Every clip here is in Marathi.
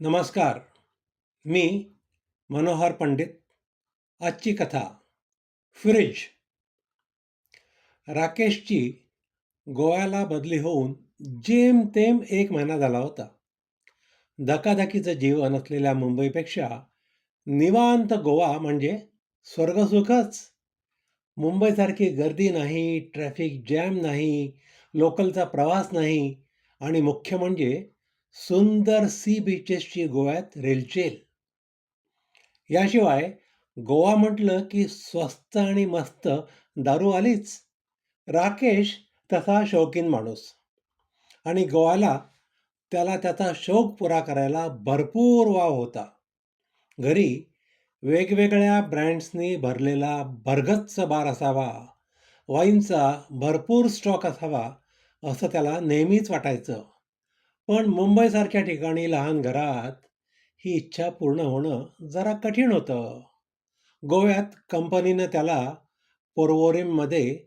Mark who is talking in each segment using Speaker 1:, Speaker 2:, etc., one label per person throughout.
Speaker 1: नमस्कार. मी मनोहर पंडित. आजची कथा फ्रिज. राकेशची गोव्याला बदली होऊन जेमतेम एक महिना झाला होता. धकाधकीचं जीवन असलेल्या मुंबईपेक्षा निवांत गोवा म्हणजे स्वर्गसुखच. मुंबईसारखी गर्दी नाही ट्रॅफिक जॅम नाही लोकलचा प्रवास नाही आणि मुख्य म्हणजे सुंदर सी बीचेसची गोव्यात रेलचेल याशिवाय गोवा म्हटलं की स्वस्त आणि मस्त दारू आलीच. राकेश तसा शौकीन माणूस. आणि गोव्याला त्याला त्याचा शौक पुरा करायला भरपूर वाव होता. घरी वेगवेगळ्या ब्रँड्सनी भरलेला भरगच्च बार असावा वाईनचा भरपूर स्टॉक असावा असं त्याला नेहमीच वाटायचं. पण मुंबईसारख्या ठिकाणी लहान घरात ही इच्छा पूर्ण होणं जरा कठीण होतं. गोव्यात कंपनीनं त्याला पोरवोरिममध्ये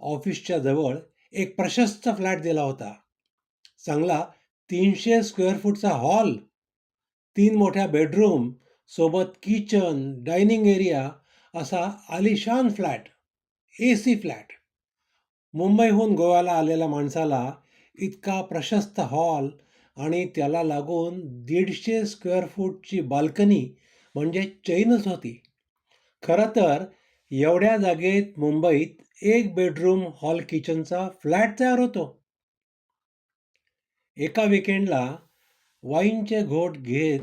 Speaker 1: ऑफिसच्या जवळ एक प्रशस्त फ्लॅट दिला होता. चांगला तीनशे स्क्वेअर फूटचा हॉल तीन मोठ्या बेडरूम सोबत किचन डायनिंग एरिया असा आलिशान फ्लॅट ए सी फ्लॅट. मुंबईहून गोव्याला आलेल्या माणसाला इतका प्रशस्त हॉल आणि त्याला लागून दीडशे स्क्वेअर फूटची बाल्कनी म्हणजे चैनच होती. खरं तर एवढ्या जागेत मुंबईत एक बेडरूम हॉल किचनचा फ्लॅट तयार होतो. एका विकेंडला वाईनचे घोट घेत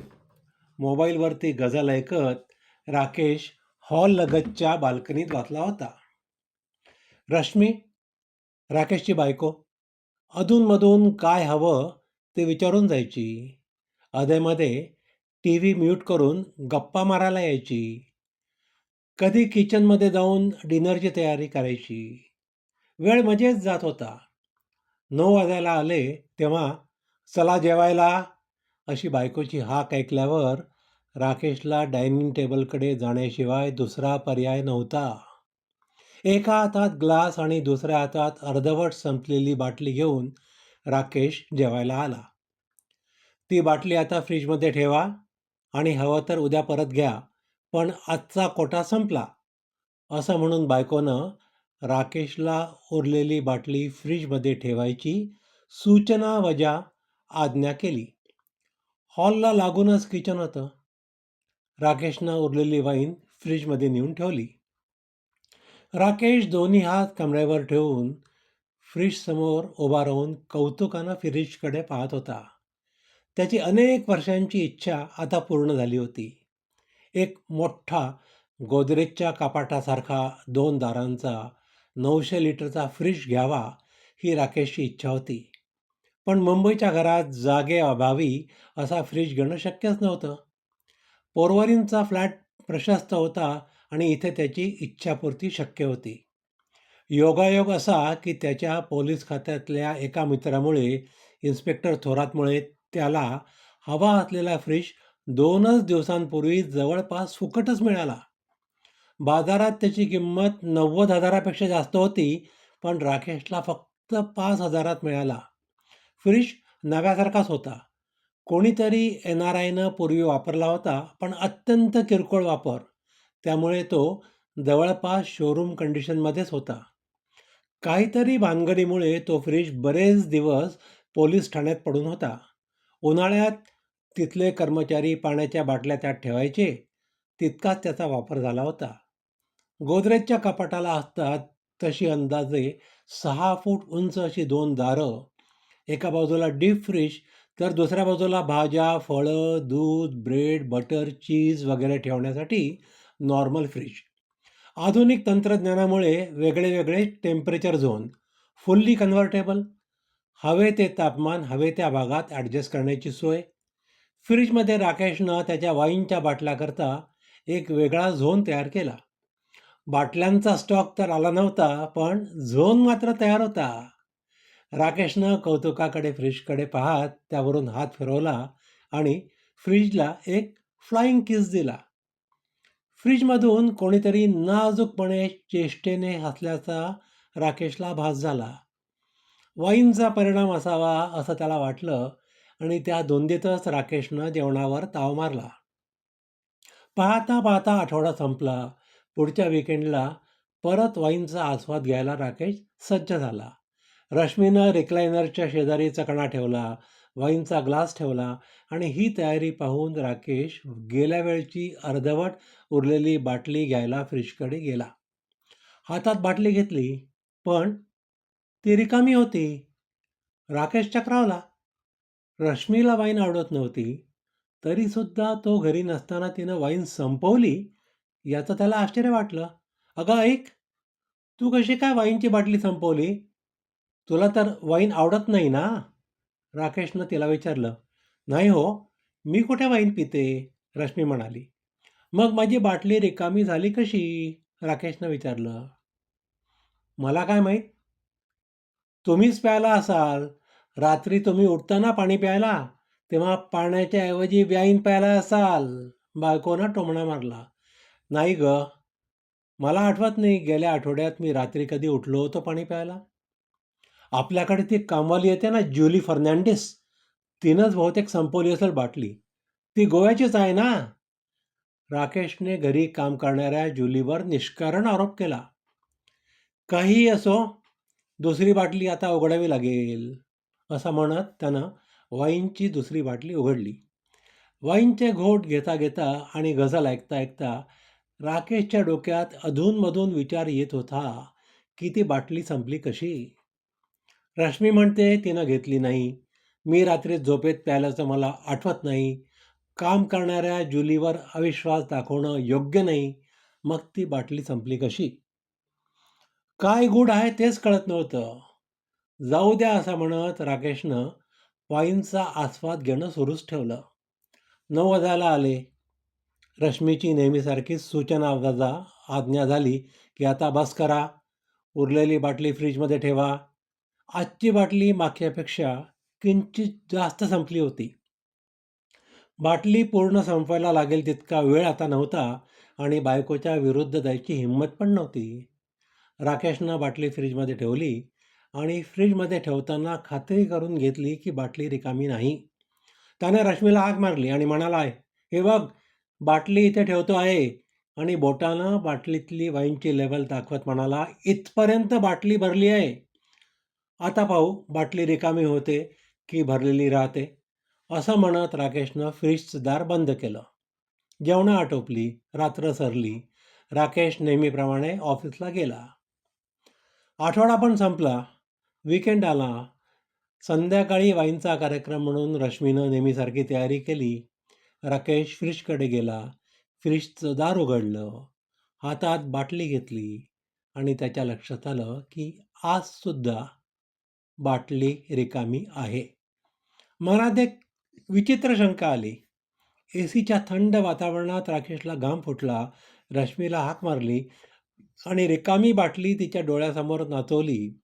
Speaker 1: मोबाईलवरती गझल ऐकत राकेश हॉल लगतच्या बाल्कनीत बसला होता. रश्मी राकेशची बायको अधूनमधून काय हवं ते विचारून जायची. अधेमध्ये टी व्ही म्यूट करून गप्पा मारायला यायची. कधी किचनमध्ये जाऊन डिनरची तयारी करायची. वेळ मजेत जात होता. नऊ वाजायला आले तेव्हा चला जेवायला. अशी बायकोची हाक ऐकल्यावर राकेशला डायनिंग टेबलकडे जाण्याशिवाय दुसरा पर्याय नव्हता. एका हातात ग्लास आणि दुसऱ्या हातात अर्धवट संपलेली बाटली घेऊन राकेश जेवायला आला. ती बाटली आता फ्रीजमध्ये ठेवा आणि हवं तर उद्या परत घ्या पण आजचा कोटा संपला. असं म्हणून बायकोनं राकेशला उरलेली बाटली फ्रीजमध्ये ठेवायची सूचना वजा आज्ञा केली. हॉलला लागूनच किचन होतं. राकेशनं उरलेली वाईन फ्रीजमध्ये नेऊन ठेवली. राकेश दोन्ही हात कमऱ्यावर ठेवून फ्रीजसमोर उभा राहून कौतुकानं फ्रीजकडे पाहत होता. त्याची अनेक वर्षांची इच्छा आता पूर्ण झाली होती. एक मोठा गोदरेजच्या कपाटासारखा दोन दारांचा नऊशे लिटरचा फ्रीज घ्यावा ही राकेशची इच्छा होती. पण मुंबईच्या घरात जागे अभावी असा फ्रीज घेणं शक्यच नव्हतं. पोरवरींचा फ्लॅट प्रशस्त होता आणि इथे त्याची इच्छापूर्ती शक्य होती. योगायोग असा की त्याच्या पोलीस खात्यातल्या एका मित्रामुळे इन्स्पेक्टर थोरातमुळे त्याला हवा असलेला फ्रीज दोनच दिवसांपूर्वी जवळपास फुकटच मिळाला. बाजारात त्याची किंमत नव्वद हजारापेक्षा जास्त होती पण राकेशला फक्त पाच हजारात मिळाला. फ्रीज नव्यासारखाच होता. कोणीतरी एन आर आयनं पूर्वी वापरला होता पण अत्यंत किरकोळ वापर. त्यामुळे तो जवळपास शोरूम कंडिशनमध्येच होता. काहीतरी भानगडीमुळे तो फ्रीज बरेच दिवस पोलीस ठाण्यात पडून होता. उन्हाळ्यात तिथले कर्मचारी पाण्याच्या बाटल्या त्यात ठेवायचे. तितकाच त्याचा वापर झाला होता. गोदरेजच्या कपाटाला असतात तशी अंदाजे सहा फूट उंच अशी दोन दारं. एका बाजूला डीप फ्रीज तर दुसऱ्या बाजूला भाज्या फळं दूध ब्रेड बटर चीज वगैरे ठेवण्यासाठी नॉर्मल फ्रीज. आधुनिक तंत्रज्ञानामुळे वेगळे वेगळे टेम्परेचर झोन फुल्ली कन्व्हर्टेबल हवे ते तापमान हवे त्या भागात ॲडजस्ट करण्याची सोय. फ्रीजमध्ये राकेशनं त्याच्या वाईनच्या बाटल्याकरता एक वेगळा झोन तयार केला. बाटल्यांचा स्टॉक तर आला नव्हता पण झोन मात्र तयार होता. राकेशनं कौतुकाकडे फ्रीजकडे पाहत त्यावरून हात फिरवला आणि फ्रीजला एक फ्लाईंग किस दिला. फ्रीजमधून कोणीतरी नाजूकपणे चेष्टेने हसल्याचा राकेशला भास झाला. वाईनचा परिणाम असावा असं त्याला वाटलं आणि त्या दोंदीतच राकेशनं जेवणावर ताव मारला. पाहता पाहता आठवडा संपला. पुढच्या विकेंडला परत वाईनचा आस्वाद घ्यायला राकेश सज्ज झाला. रश्मीनं रिक्लायनरच्या शेजारी चकणा ठेवला. वाईनचा ग्लास ठेवला आणि ही तयारी पाहून राकेश गेल्या वेळची अर्धवट उरलेली बाटली घ्यायला फ्रीजकडे गेला. हातात बाटली घेतली पण ती रिकामी होती. राकेश चक्रावला. रश्मीला वाईन आवडत नव्हती. तरीसुद्धा तो घरी नसताना तिनं वाईन संपवली याचं त्याला आश्चर्य वाटलं. अगं ऐक तू कशी काय वाईनची बाटली संपवली? तुला तर वाईन आवडत नाही ना? राकेशनं तिला विचारलं नाही हो मी कुठे वाईन पिते? रश्मी म्हणाली. मग माझी बाटली रिकामी झाली कशी? राकेशनं विचारलं. मला काय माहीत? तुम्हीच प्यायला असाल. रात्री तुम्ही उठताना पाणी प्यायला तेव्हा पाण्याच्या ऐवजी व्याईन प्यायला असाल. बायकोनं टोमणा मारला. नाही ग मला आठवत नाही गेल्या आठवड्यात मी रात्री कधी उठलो होतो पाणी प्यायला. आपल्याकडे ती कामवाली येते ना ज्युली फर्नांडिस. तिनंच बहुतेक संपवली असेल बाटली. ती गोव्याचीच आहे ना? राकेशने घरी काम करणाऱ्या ज्युलीवर निष्कारण आरोप केला. काहीही असो दुसरी बाटली आता उघडावी लागेल असं म्हणत त्यानं वाईनची दुसरी बाटली उघडली. वाईनचे घोट घेता घेता आणि गझल ऐकता ऐकता राकेशच्या डोक्यात अधूनमधून विचार येत होता की ती बाटली संपली कशी? रश्मी म्हणते तिनं घेतली नाही. मी रात्री झोपेत प्यायल्याचं मला आठवत नाही. काम करणाऱ्या जुलीवर अविश्वास दाखवणं योग्य नाही. मग ती बाटली संपली कशी? काय गुड आहे तेच कळत नव्हतं. जाऊ द्या असं म्हणत राकेशनं वाईनचा आस्वाद घेणं सुरूच ठेवलं. नऊ वाजायला आले. रश्मीची नेहमीसारखीच सूचना वजा आज्ञा झाली की आता बस करा. उरलेली बाटली फ्रीजमध्ये ठेवा. आजची बाटली मागच्यापेक्षा किंचित जास्त संपली होती. बाटली पूर्ण संपवायला लागेल तितका वेळ आता नव्हता आणि बायकोच्या विरुद्ध द्यायची हिंमत पण नव्हती. राकेशनं बाटली फ्रीजमध्ये ठेवली आणि फ्रीजमध्ये ठेवताना खात्री करून घेतली की बाटली रिकामी नाही. त्याने रश्मीला हाक मारली आणि म्हणाला हे बघ बाटली इथे ठेवतो आहे. आणि बोटानं बाटलीतली वाईनची लेवल दाखवत म्हणाला इथपर्यंत बाटली भरली आहे. आता पाहू बाटली रिकामी होते की भरलेली राहते. असं म्हणत राकेशनं फ्रीजचं दार बंद केलं. जेवणं आटोपली रात्र सरली. राकेश नेहमीप्रमाणे ऑफिसला गेला. आठवडा पण संपला. विकेंड आला. संध्याकाळी वाईनचा कार्यक्रम म्हणून रश्मीनं नेहमीसारखी तयारी केली. राकेश फ्रीजकडे गेला. फ्रीजचं दार उघडलं. हातात बाटली घेतली. आणि त्याच्या लक्षात आलं की आजसुद्धा बाटली रिकामी आहे. मनात एक विचित्र शंका आली. ए सीच्या थंड वातावरणात राकेशला घाम फुटला रश्मीला हाक मारली आणि रिकामी बाटली तिच्या डोळ्यासमोर नाचवली.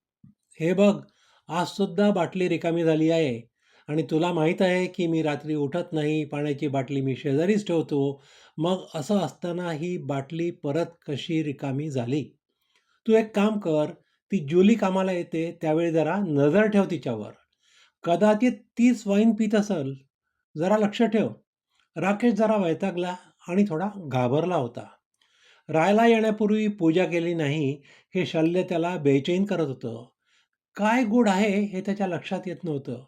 Speaker 1: हे बघ आजसुद्धा बाटली रिकामी झाली आहे आणि तुला माहीत आहे की मी रात्री उठत नाही पाण्याची बाटली मी शेजारीच ठेवतो. मग असं असताना ही बाटली परत कशी रिकामी झाली? तू एक काम कर ती जुली कामाला येते त्यावेळी जरा नजर ठेव तिच्यावर. कदाचित तीच वाईन पित असेल जरा लक्ष ठेव. राकेश जरा वैतागला आणि थोडा घाबरला होता. राहायला येण्यापूर्वी पूजा केली नाही हे शल्य त्याला बेचैन करत होतं. काय गुड आहे हे त्याच्या लक्षात येत नव्हतं.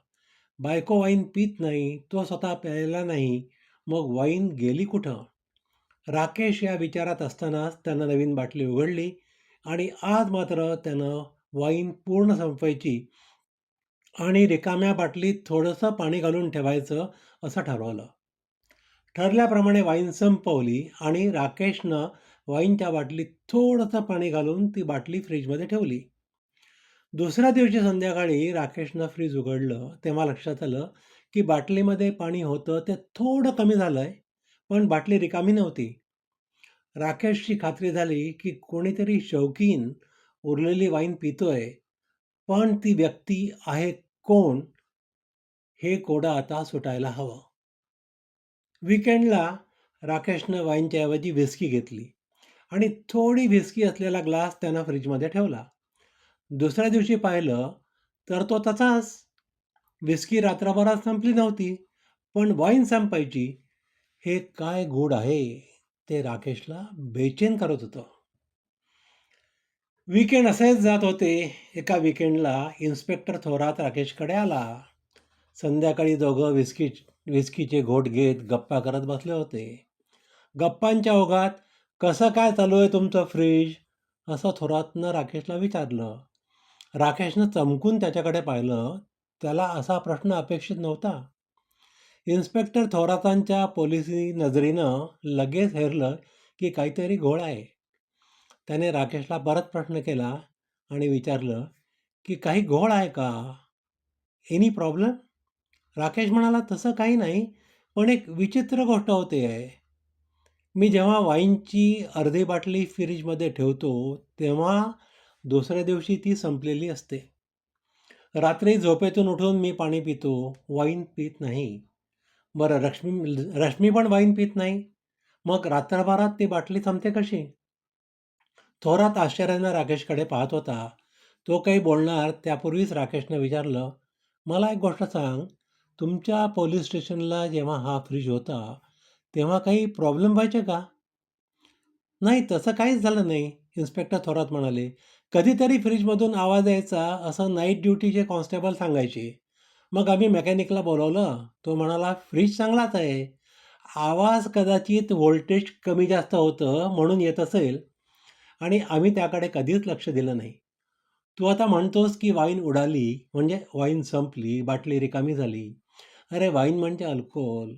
Speaker 1: बायको वाईन पित नाही तो स्वतः प्यायला नाही मग वाईन गेली कुठं? राकेश या विचारात असतानाच त्यानं नवीन बाटली उघडली आणि आज मात्र त्यानं वाईन पूर्ण संपवायची आणि रिकाम्या बाटलीत थोडंसं पाणी घालून ठेवायचं असं ठरवलं. ठरल्याप्रमाणे वाईन संपवली आणि राकेशनं वाईनच्या बाटलीत थोडंसं पाणी घालून ती बाटली फ्रीजमध्ये ठेवली. दुसऱ्या दिवशी संध्याकाळी राकेशनं फ्रीज उघडलं तेव्हा लक्षात आलं की बाटलीमध्ये पाणी होतं ते थोडं कमी झालं आहे पण बाटली रिकामी नव्हती. राकेशची खात्री झाली की कोणीतरी शौकीन उरलेली वाईन पितोय. पण ती व्यक्ती आहे कोण? हे कोडं आता सुटायला हवं. विकेंडला राकेशनं वाईनच्या ऐवजी व्हिस्की घेतली आणि थोडी व्हिस्की असलेला ग्लास त्यानं फ्रीजमध्ये ठेवला. दुसऱ्या दिवशी पाहिलं तर तो तसाच. विस्की रात्रभरात संपली नव्हती पण वाईन संपायची हे काय गूढ आहे? ते राकेशला बेचैन करत होतं. विकेंड असेच जात होते. एका विकेंडला इन्स्पेक्टर थोरात राकेशकडे आला. संध्याकाळी दोघं विस्की विस्कीचे घोट घेत गप्पा करत बसले होते. गप्पांच्या ओघात कसं काय चालू आहे तुमचं फ्रीज असं थोरातनं राकेशला विचारलं. राकेशनं चमकून त्याच्याकडे पाहिलं. त्याला असा प्रश्न अपेक्षित नव्हता. इन्स्पेक्टर थोरातांच्या पोलिसी नजरेनं लगेच हेरलं की काहीतरी घोळ आहे. त्याने राकेशला परत प्रश्न केला आणि विचारलं की काही घोळ आहे का? Any problem? राकेश म्हणाला तसं काही नाही पण एक विचित्र गोष्ट होते. आहे मी जेव्हा वाईनची अर्धी बाटली फ्रीजमध्ये ठेवतो तेव्हा दुसऱ्या दिवशी ती संपलेली असते. रात्री झोपेतून उठून मी पाणी पितो वाईन पित नाही. बरं रश्मी रश्मी पण वाईन पित नाही. मग रात्रभरात ती बाटली थांबते कशी? थोरात आश्चर्यानं राकेशकडे पाहत होता. तो काही बोलणार त्यापूर्वीच राकेशनं विचारलं मला एक गोष्ट सांग. तुमच्या पोलीस स्टेशनला जेव्हा हा फ्रीज होता तेव्हा काही प्रॉब्लेम व्हायचे का? नाही तसं काहीच झालं नाही इन्स्पेक्टर थोरात म्हणाले. कधीतरी फ्रीजमधून आवाज यायचा असं नाईट ड्युटीचे कॉन्स्टेबल सांगायचे. मग आम्ही मेकॅनिकला बोलवलं. तो म्हणाला फ्रीज चांगलाच आहे. आवाज कदाचित व्होल्टेज कमी जास्त होतं म्हणून येत असेल आणि आम्ही त्याकडे कधीच लक्ष दिलं नाही. तू आता म्हणतोस की वाईन उडाली म्हणजे वाईन संपली बाटली रिकामी झाली. अरे वाईन म्हणजे अल्कोहोल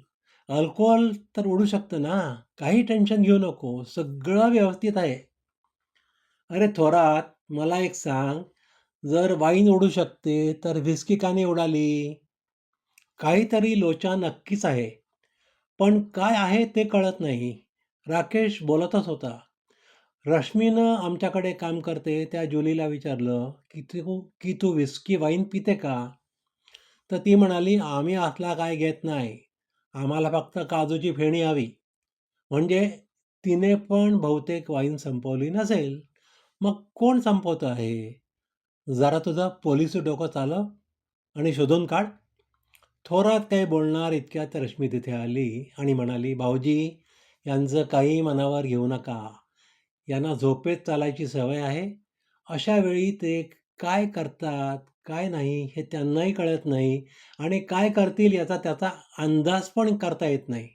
Speaker 1: अल्कोहोल तर उडू शकतं ना? काही टेन्शन घेऊ नको. सगळं व्यवस्थित आहे. अरे थोरात मला एक सांग. जर वाईन उडू शकते तर व्हिस्की का नाही उडाली काहीतरी लोचा नक्कीच आहे. पण काय आहे ते कळत नाही. राकेश बोलतच होता. रश्मीनं आमच्याकडे काम करते त्या जुलीला विचारलं की तू की तू विस्की वाईन पिते का? तर ती म्हणाली आम्ही असला काय घेत नाही. आम्हाला फक्त काजूची फेणी हवी. म्हणजे तिने पण बहुतेक वाईन संपवली नसेल. मग कोण संपवतं आहे जरा तुझं पोलीस डोकं चालव आणि शोधून काढ. थोरात काही बोलणार इतक्यात रश्मी तिथे आली आणि म्हणाली भाऊजी यांचं काही मनावर घेऊ नका. यांना झोपेत चालायची सवय आहे. अशा वेळी ते काय करतात काय नाही हे त्यांनाही कळत नाही आणि काय करतील याचा त्याचा अंदाज पण करता येत नाही.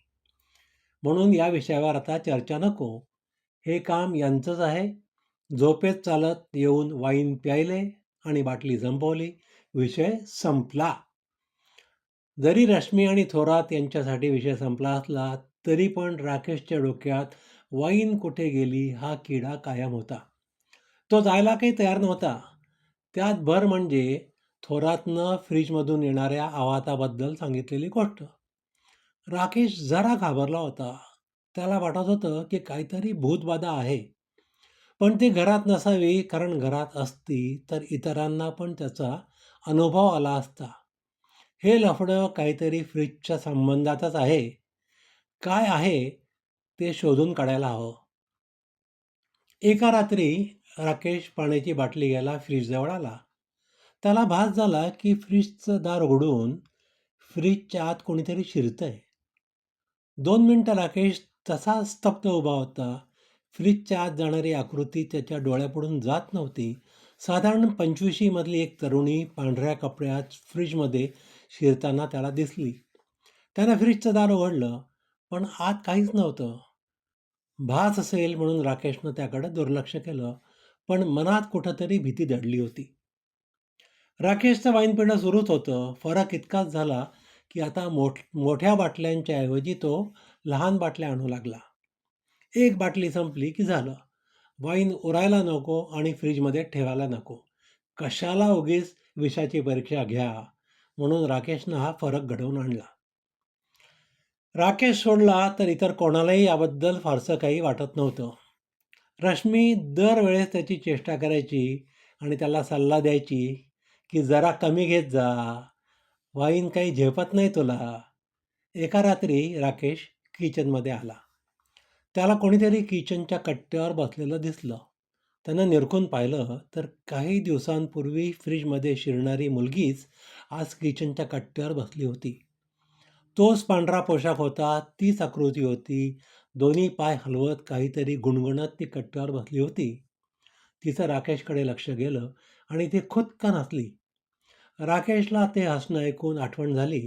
Speaker 1: म्हणून या विषयावर आता चर्चा नको. हे काम यांचंच आहे. झोपेत चालत येऊन वाईन प्यायले. आणि बाटली जंपवली. विषय संपला. जरी रश्मी आणि थोरात यांच्यासाठी विषय संपला असला तरी पण राकेशच्या डोक्यात वाईन कुठे गेली हा किडा कायम होता. तो जायला काही तयार नव्हता. त्यात भर म्हणजे थोरातनं फ्रीजमधून येणाऱ्या आवाताबद्दल सांगितलेली गोष्ट. राकेश जरा घाबरला होता. त्याला वाटत होतं की काहीतरी भूतबाधा आहे. पण ती घरात नसावी कारण घरात असती तर इतरांना पण त्याचा अनुभव आला असता. हे लफडं काहीतरी फ्रीजच्या संबंधातच आहे. काय आहे ते शोधून काढायला हवं. एका रात्री राकेश पाण्याची बाटली घ्यायला फ्रीजजवळ आला. त्याला भास झाला की फ्रीजचं दार उघडून फ्रीजच्या आत कोणीतरी शिरतंय. दोन मिनटं राकेश तसा स्तब्ध उभा होता. फ्रीजच्या आत जाणारी आकृती त्याच्या डोळ्यापुढून जात नव्हती. साधारण पंचवीशीमधली एक तरुणी पांढऱ्या कपड्यात फ्रीजमध्ये शिरताना त्याला दिसली. त्यानं फ्रीजचं दार उघडलं पण आत काहीच नव्हतं. भास असेल म्हणून राकेशनं त्याकडे दुर्लक्ष केलं पण मनात कुठंतरी भीती दडली होती. राकेशचं वाईन पिणं सुरूच होतं. फरक इतकाच झाला की आता मोठ मोठ्या बाटल्यांच्या ऐवजी तो लहान बाटल्या आणू लागला. एक बाटली संपली की झालं. वाईन उरायला नको आणि फ्रीजमध्ये ठेवायला नको. कशाला उगीच विषाची परीक्षा घ्या? म्हणून राकेशनं हा फरक घडवून आणला. राकेश सोडला तर इतर कोणालाही याबद्दल फारसं काही वाटत नव्हतं. रश्मी दरवेळेस त्याची चेष्टा करायची आणि त्याला सल्ला द्यायची की जरा कमी घेत जा. वाईन काही झेपत नाही तुला. एका रात्री राकेश किचनमध्ये आला. त्याला कोणीतरी किचनच्या कट्ट्यावर बसलेलं दिसलं. त्यानं निरखून पाहिलं तर काही दिवसांपूर्वी फ्रीजमध्ये शिरणारी मुलगीच आज किचनच्या कट्ट्यावर बसली होती. तोच पांढरा पोशाख होता तीच आकृती होती दोन्ही पाय हलवत काहीतरी गुणगुणत ती कट्ट्यावर बसली होती. तिचं राकेशकडे लक्ष गेलं आणि ती खुदकन हसली. राकेशला ते हसणं ऐकून आठवण झाली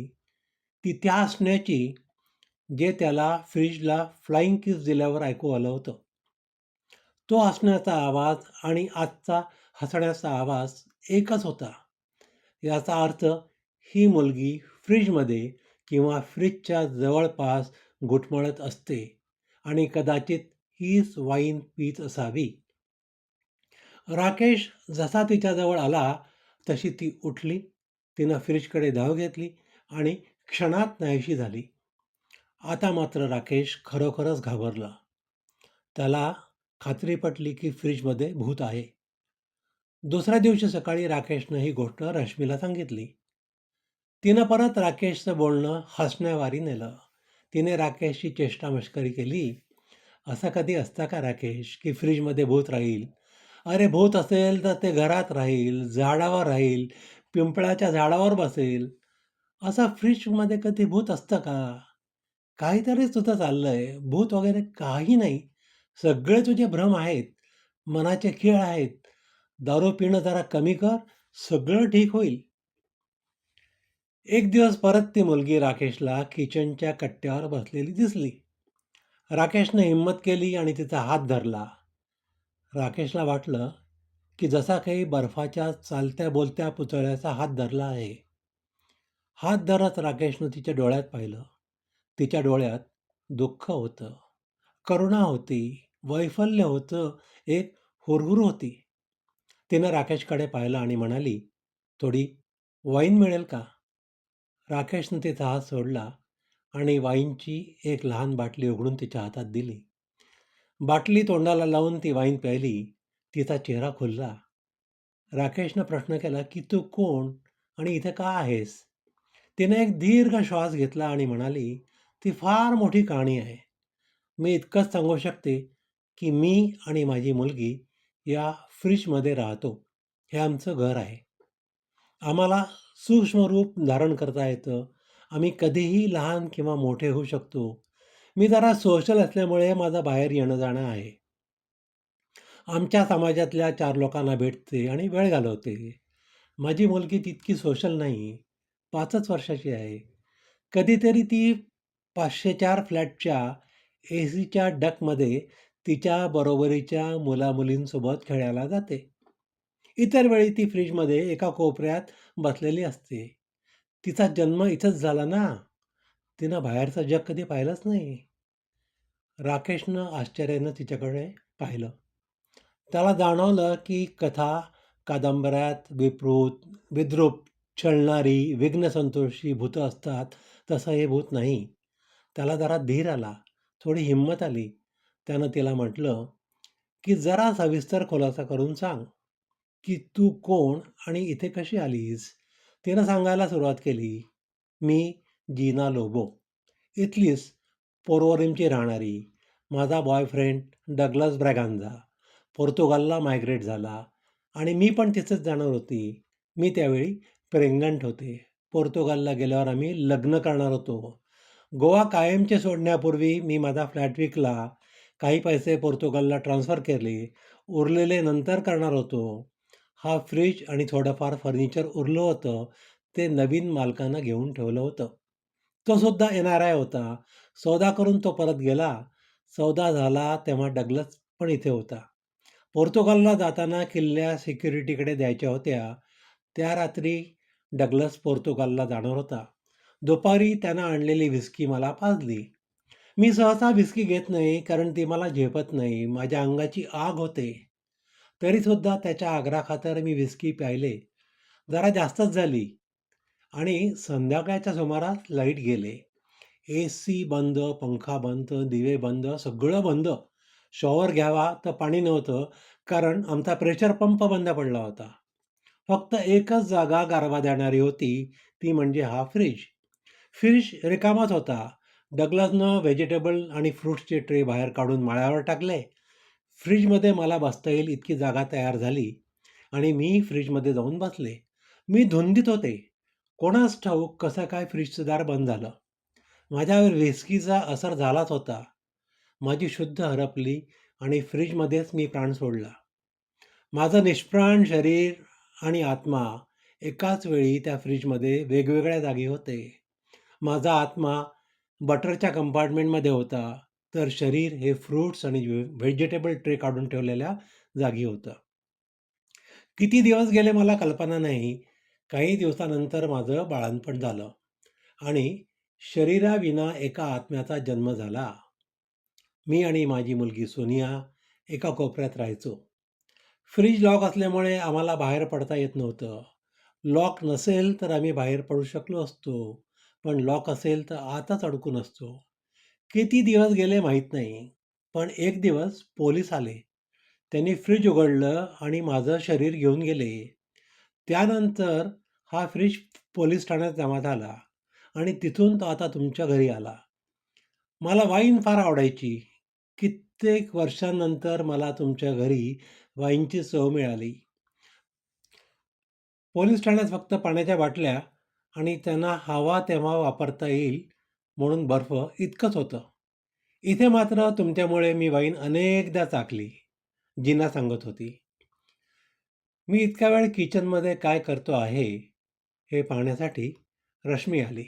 Speaker 1: ती त्या हसण्याची जे त्याला फ्रीजला फ्लाईंग किस दिल्यावर ऐकू आलं होतं. तो हसण्याचा आवाज आणि आजचा हसण्याचा आवाज एकच होता. याचा अर्थ ही मुलगी फ्रीजमध्ये किंवा फ्रीजच्या जवळपास घुटमळत असते आणि कदाचित हीच वाईन पीत असावी. राकेश जसा तिच्याजवळ आला तशी ती उठली. तिनं फ्रीजकडे धाव घेतली आणि क्षणात नाहीशी झाली. आता मात्र राकेश खरोखरच घाबरला. त्याला खात्री पटली की फ्रीजमध्ये भूत आहे. दुसऱ्या दिवशी सकाळी राकेशनं ही गोष्ट रश्मीला सांगितली. तिनं परत राकेशचं बोलणं हसण्यावारी नेलं. तिने राकेशची चेष्टा मस्करी केली. असं कधी असतं का राकेश की फ्रीजमध्ये भूत राहील? अरे भूत असेल तर ते घरात राहील झाडावर राहील पिंपळाच्या झाडावर बसेल. असं फ्रीजमध्ये कधी भूत असतं का? काहीतरी तुझं चाललंय भूत वगैरे काही नाही. सगळे तुझे भ्रम आहेत मनाचे खेळ आहेत. दारू पिणं जरा कमी कर सगळं ठीक होईल. एक दिवस परत ती मुलगी राकेशला किचनच्या कट्ट्यावर बसलेली दिसली. राकेशनं हिंमत केली आणि तिचा हात धरला. राकेशला वाटलं की जसा काही बर्फाच्या चालत्या बोलत्या पुतळ्याचा हात धरला आहे. हात धरत राकेशनं तिच्या डोळ्यात पाहिलं. तिच्या डोळ्यात दुःख होतं. करुणा होती वैफल्य होतं एक हुरहुर होती. तिनं राकेशकडे पाहिलं आणि म्हणाली थोडी वाईन मिळेल का? राकेशनं तिचा हात सोडला आणि वाईनची एक लहान बाटली उघडून तिच्या हातात दिली. बाटली तोंडाला लावून ती वाईन प्यायली. तिचा चेहरा खुलला. राकेशनं प्रश्न केला की तू कोण आणि इथं का आहेस? तिने एक दीर्घ श्वास घेतला आणि म्हणाली ती फार मोठी कहाणी आहे. मी इतकंच सांगू शकते की मी आणि माझी मुलगी या फ्रीजमध्ये राहतो. हे आमचं घर आहे. आम्हाला सूक्ष्म रूप धारण करता येतं. आम्ही कधीही लहान किंवा मोठे होऊ शकतो. मी जरा सोशल असल्यामुळे माझं बाहेर येणं जाणं आहे. आमच्या समाजातल्या चार लोकांना भेटते आणि वेळ घालवते. माझी मुलगी तितकी सोशल नाही. पाचच वर्षाची आहे. कधीतरी ती पाचशे चार फ्लॅटच्या ए सीच्या डकमध्ये तिच्या बरोबरीच्या मुलामुलींसोबत खेळायला जाते. इतर वेळी ती फ्रीजमध्ये एका कोपऱ्यात बसलेली असते. तिचा जन्म इथंच झाला ना? तिनं बाहेरचं जग कधी पाहिलंच नाही. राकेशनं आश्चर्यानं तिच्याकडे पाहिलं. त्याला जाणवलं की कथा कादंबऱ्यात विपृत विद्रूप छळणारी विघ्नसंतोषी भूतं असतात. तसं हे भूत नाही. त्याला जरा धीर आला थोडी हिंमत आली. त्यानं तिला म्हटलं की जरा सविस्तर खुलासा करून सांग की तू कोण आणि इथे कशी आलीस? तिनं सांगायला सुरुवात केली मी जीना लोबो. इथलीच पोर्वरिमची राहणारी माझा बॉयफ्रेंड डगलस ब्रॅगांझा. पोर्तुगालला मायग्रेट झाला आणि मी पण तिथंच जाणार होती. मी त्यावेळी प्रेग्नंट होते. पोर्तुगालला गेल्यावर आम्ही लग्न करणार होतो. गोवा कायमचे सोडण्यापूर्वी मी माझा फ्लॅट विकला काही पैसे पोर्तुगालला ट्रान्स्फर केले उरलेले नंतर करणार होतो. हा फ्रीज आणि थोडंफार फर्निचर उरलं होतं ते नवीन मालकानं घेऊन ठेवलं होतं. तो सुद्धा येणार आय होता. सौदा करून तो परत गेला. सौदा झाला तेव्हा डगलस पण इथे होता. पोर्तुगालला जाताना किल्ल्या सिक्युरिटीकडे द्यायच्या होत्या. त्या रात्री डगलस पोर्तुगालला जाणार होता. दुपारी त्यानं आणलेली व्हिस्की मला पाजली. मी सहसा व्हिस्की घेत नाही कारण ती मला झेपत नाही. माझ्या अंगाची आग होते. तरीसुद्धा त्याच्या आग्राखातर मी व्हिस्की प्यायले. जरा जास्तच झाली. आणि संध्याकाळच्या सुमारास लाइट गेले. ए सी बंद पंखा बंद दिवे बंद सगळं बंद. शॉवर घ्यावा तर पाणी नव्हतं कारण आमचा प्रेशर पंप बंद पडला होता. फक्त एकच जागा गारवा देणारी होती ती म्हणजे हा फ्रीज फ्रीज रिकामाच होता डगलासनं व्हेजिटेबल आणि फ्रूट्सचे ट्रे बाहेर काढून माळ्यावर टाकले फ्रीजमध्ये मला बसता येईल इतकी जागा तयार झाली आणि मी फ्रीजमध्ये जाऊन बसले. मी धुंदीत होते. कोणास ठाऊक कसं काय फ्रीजचं दार बंद झालं. माझ्यावर व्हिस्कीचा असर झालाच होता. माझी शुद्ध हरपली आणि फ्रीजमध्येच मी प्राण सोडला. माझं निष्प्राण शरीर आणि आत्मा एकाच वेळी त्या फ्रीजमध्ये वेगवेगळ्या जागी होते. माझा आत्मा बटरच्या कंपार्टमेंटमध्ये होता, तर शरीर हे फ्रूट्स आणि व्हेजिटेबल ट्रे काढून ठेवलेल्या जागी होतं. किती दिवस गेले मला कल्पना नाही. काही दिवसानंतर माझं बाळणपण झालं आणि शरीराविना एका आत्म्याचा जन्म झाला. मी आणि माझी मुलगी सोनिया एका कोपऱ्यात राहायचो. फ्रीज लॉक असल्यामुळे आम्हाला बाहेर पडता येत नव्हतं. लॉक नसेल तर आम्ही बाहेर पडू शकलो असतो. पण लॉक असेल तर आताच अडकून असतो. किती दिवस गेले माहीत नाही. पण एक दिवस पोलीस आले. त्यांनी फ्रीज उघडलं आणि माझं शरीर घेऊन गेले. त्यानंतर हा फ्रीज पोलीस ठाण्यात जमा झाला आणि तिथून तो आता तुमच्या घरी आला. मला वाईन फार आवडायची. कित्येक वर्षांनंतर मला तुमच्या घरी वाईनची चव मिळाली. पोलीस ठाण्यात फक्त पाण्याच्या बाटल्या आणि त्यांना हवा तेव्हा वापरता येईल म्हणून बर्फ इतकंच होतं. इथे मात्र तुमच्यामुळे मी वाईन अनेकदा चाकली जिना सांगत होती. मी इतका वेळ किचनमध्ये काय करतो आहे, हे पाहण्यासाठी रश्मी आली.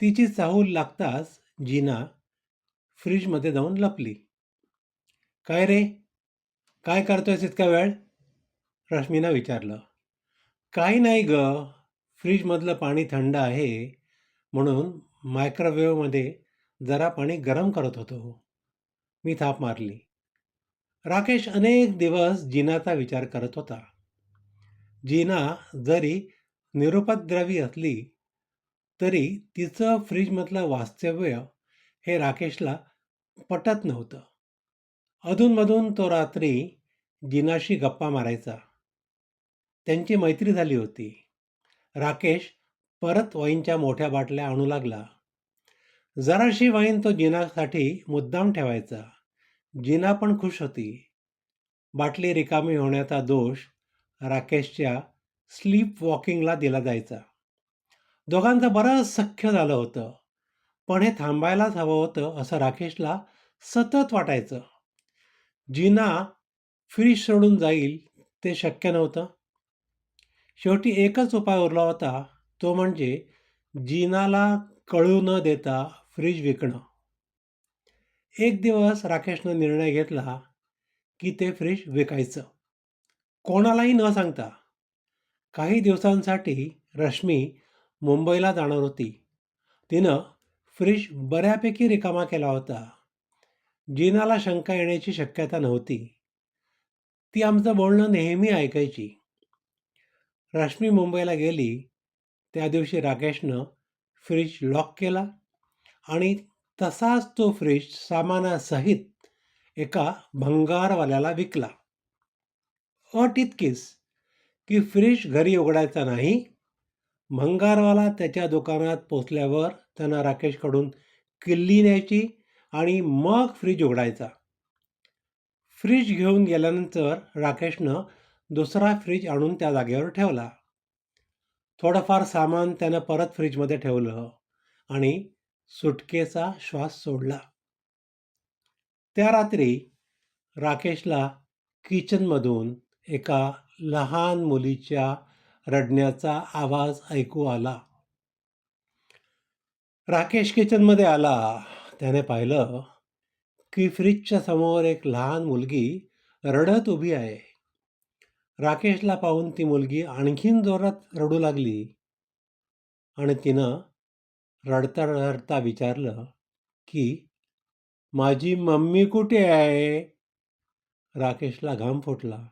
Speaker 1: तिची चाहूल लागताच जिना फ्रीजमध्ये जाऊन लपली. काय रे? काय करतोयस इतका वेळ? रश्मीनं विचारलं. काही नाही गं. फ्रीजमधलं पाणी थंड आहे म्हणून मायक्रोवेव्हमध्ये जरा पाणी गरम करत होतो. मी थाप मारली. राकेश अनेक दिवस जीनाचा विचार करत होता. जीना जरी निरुपद्रवी असली, तरी तिचं फ्रीजमधलं वास्तव्य हे राकेशला पटत नव्हतं. अधूनमधून तो रात्री जिनाशी गप्पा मारायचा. त्यांची मैत्री झाली होती. राकेश परत वाईनच्या मोठ्या बाटल्या आणू लागला. जराशी वाईन तो जिनासाठी मुद्दाम ठेवायचा. जिना पण खुश होती. बाटली रिकामी होण्याचा दोष राकेशच्या स्लीप वॉकिंगला दिला जायचा. दोघांचं बरंच सख्य झालं होतं. पण हे थांबायलाच हवं होतं असं राकेशला सतत वाटायचं. जिना फ्रीज सोडून जाईल ते शक्य नव्हतं. शेवटी एकच उपाय उरला होता, तो म्हणजे जीनाला कळू न देता फ्रीज विकणं. एक दिवस राकेशनं निर्णय घेतला की ते फ्रीज विकायचं. कोणालाही न सांगता. काही दिवसांसाठी रश्मी मुंबईला जाणार होती. तिनं फ्रीज बऱ्यापैकी रिकामा केला होता. जीनाला शंका येण्याची शक्यता नव्हती. ती आमचं बोलणं नेहमी ऐकायची. रश्मी मुंबईला गेली त्या दिवशी राकेशनं फ्रीज लॉक केला आणि तसाच तो फ्रीज सामानासहित एका भंगारवाल्याला विकला. अट इतकीच की फ्रीज घरी उघडायचा नाही. भंगारवाला त्याच्या दुकानात पोचल्यावर त्यांना राकेशकडून किल्ली न्यायची आणि मग फ्रीज उघडायचा. फ्रीज घेऊन गेल्यानंतर राकेशनं दुसरा फ्रीज आणून त्या जागेवर ठेवला. थोडंफार सामान त्यानं परत फ्रीजमध्ये ठेवलं आणि सुटकेचा श्वास सोडला. त्या रात्री राकेशला किचनमधून एका लहान मुलीच्या रडण्याचा आवाज ऐकू आला. राकेश किचनमध्ये आला. त्याने पाहिलं की फ्रीजच्या समोर एक लहान मुलगी रडत उभी आहे. राकेशला पाहून ती मुलगी आणखीन जोरात रडू लागली आणि तिनं रडता रडता विचारलं की माझी मम्मी कुठे आहे? राकेशला घाम फुटला.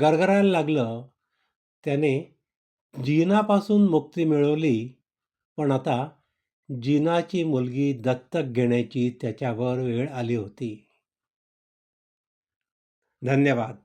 Speaker 1: गरगरायला लागलं. त्याने जीनापासून मुक्ती मिळवली, पण आता जीनाची मुलगी दत्तक घेण्याची त्याच्यावर वेळ आली होती. धन्यवाद.